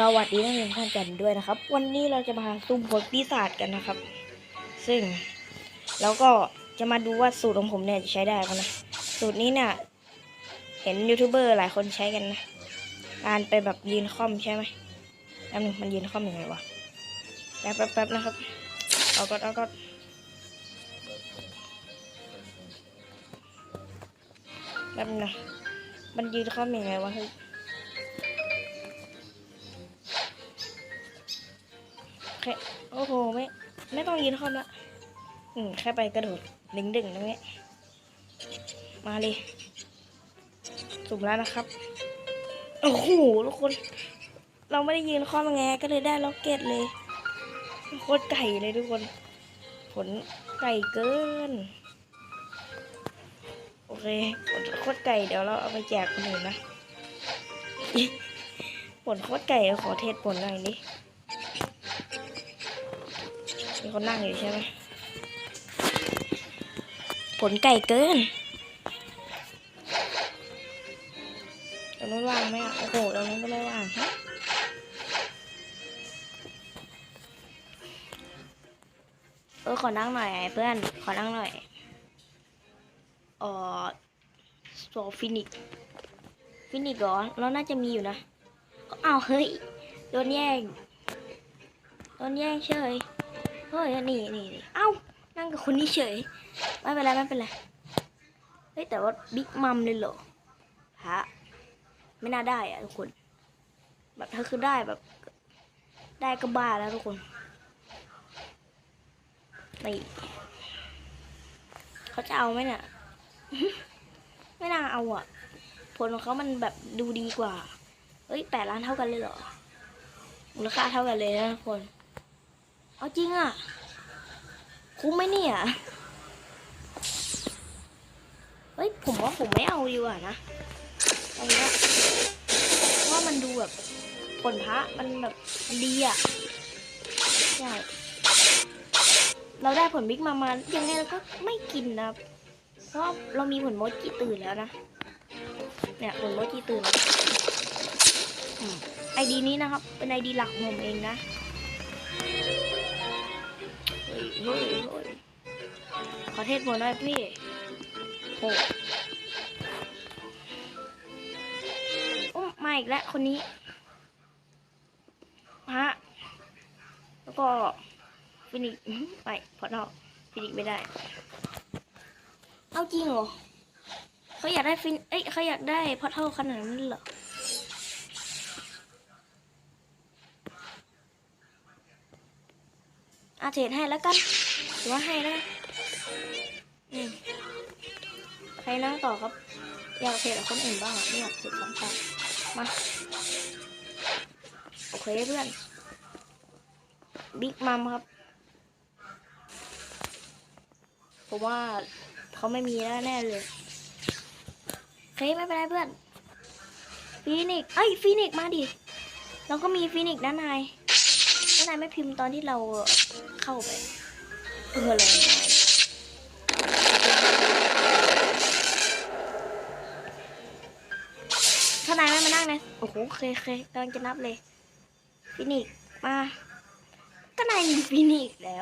สวัสดีนักเรียนท่านกันด้วยนะครับ วันนี้เราจะมาซุ่มผลปีศาจกันนะครับ ซึ่งเราก็จะมาดูว่าสูตรของผมเนี่ยจะใช้ได้ไหมนะสูตรนี้เนี่ยเห็นยูทูบเบอร์หลายคนใช้กันนะการไปแบบยืนค่อมใช่ไหมแป๊บนึงมันยืนค่อมยังไงวะแป๊บแป๊บนะครับเอาก็เอาก็แป๊บนึงนะมันยืนค่อมยังไงวะเฮ้ย ค่โอ้โหไม่ไม่ต้องยืนคอมละอืมแค่ไปกระโดดดึงดึงๆตรงนี้มาเลยสุ่มแล้วนะครับโอ้โหทุกคน เราไม่ได้ยืนคอมไงก็เลยได้ล็อกเก็ตเลยโคตรไก่เลยทุกคน ผลไก่เกินโอเคผลโคตรไก่เดี๋ยวเราเอาไปแจกคนอื่นนะผลโคตรไก่ขอเทสผลหน่อยดิ มีคนนั่งอยู่ใช่ไหมผลไก่เกินตรงนู้นว่างไหมอะ โอ้โหตรงนู้นก็ไม่ว่างฮะเออขอนั่งหน่อยเพื่อน ขอนั่งหน่อยเออโซฟินิกฟินิกเหรอเราน่าจะมีอยู่นะอ้าวเฮ้ย โดนแย่ง โดนแย่งเฉย ฮ้ยนี่นี่เอ้านั่งกับคนนี้เฉย ไม่เป็นไรไม่เป็นไร เฮ้ยแต่ว่าบิ๊กมัมเลยเหรอฮะไม่น่าได้อะทุกคน แบบถ้าคือได้แบบได้ก็บ้าแล้วทุกคนนี่เขาจะเอาไหมเนี่ย ไม่น่าเอาอะ ผลของเขามันแบบดูดีกว่าเฮ้ยแปดล้านเท่ากันเลยเหรอ มูลค่าเท่ากันเลยนะทุกคน เอาจริงอะ คุ้มไหมเนี่ย เฮ้ย ผมว่าผมไม่เอาดีกว่านะเอาเนี้ยเพราะว่ามันดูแบบผลพระมันแบบดีอะ ใช่ เราได้ผลบิ๊กมามายังไงเราก็ไม่กินนะเพราะเรามีผลโมจิตื่นแล้วนะ เนี่ยผลโมจิตื่นไอดีนี้นะครับ เป็นไอดีหลักของผมเองนะ เฮ้ยเฮ้ยเฮ้ยขอเทศหมดหน่อยพี่โอ้โอ้มาอีกแล้วคนนี้ฮะแล้วก็ฟินิกไปพอดอกฟินิกไม่ได้ เอาจริงเหรอเขาอยากได้ฟิน เอ้ยเขาอยากได้พอเท่าขนาดนั้นเหรอ อาเทรดให้แล้วกันหรือว่าให้แล้วกันอืมใครนั่งต่อครับ อยากเทรดกับคนอื่นบ้างอะไม่อยากเทรดสองต่อมา โอเคเพื่อน บิ๊กมัมครับ ผมว่าเขาไม่มีแล้วแน่เลยโอเคไม่เป็นไรเพื่อนฟีนิกซ์เอ้ฟีนิกซ์มาดิ เราก็มีฟีนิกซ์นะนายานายไม่พิมพ์ตอนที่เราเข้าไปเพื่ออะไรนายถ้านายไม่มานั่งนะโอ้โหเคยเคยกำลังจะนับเลย ฟินิกซ์มา ก็นายมีฟินิกซ์แล้ว